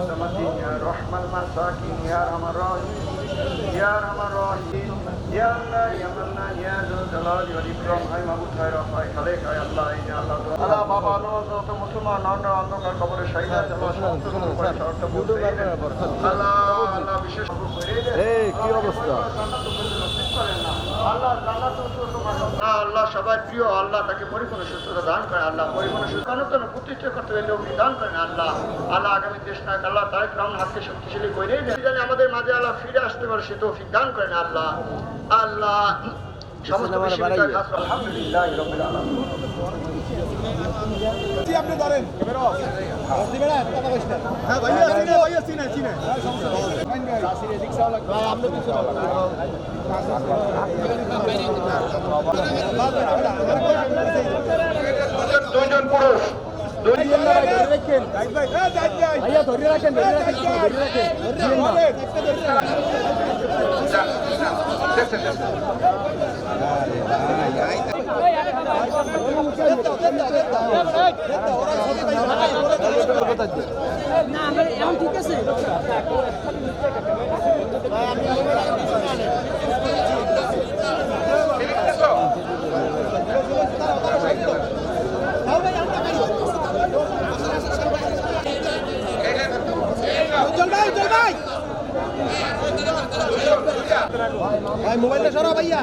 سمدين يا رحمن المساكين يا أرحم الراحمين يا أرحم الراحمين يا الله يا منان يا ذو الجلال والإكرام high মাহবুব high রফাই Khalek high আল্লাহ এই যে আল্লাহ তো- আল্লাহ বাবা নো যত মুসলমান নন্ড অন্ধকার কবরে শহীদ আছে আল্লাহ সমস্ত কিছু করে শর্ত পূর্ণ করে দেন। আল্লাহ আল্লাহ বিশেষ করে দেন। এই কি অবস্থা আল্লাহ সবার প্রিয় আল্লাহ তাকে পরিপূর্ণ সুস্থতা দান করে আল্লাহ পরিপূর্ণ সুস্থতা প্রতিষ্ঠা করতে হলে অগ্নি দান করেন আল্লাহ। আল্লাহ আগামী দেশ নায়ক আল্লাহ তারেক রহমান হাতকে শক্তিশালী করে জানি আমাদের মাঝে আল্লাহ ফিরে আসতে পারে সে তৌফিক দান করেন আল্লাহ। আল্লাহ সমস্ত আলহামদুলিল্লাহ আপনি ধরেন হ্যাঁ ভাইয়া চিনে ভাইয়া চিনে চিনে। দুইজন পুরুষ ধরে রাখেন ধরে রাখেন। না আমরা ঠিক আছে ভাই মোবাইলটা সরা ভাইয়া।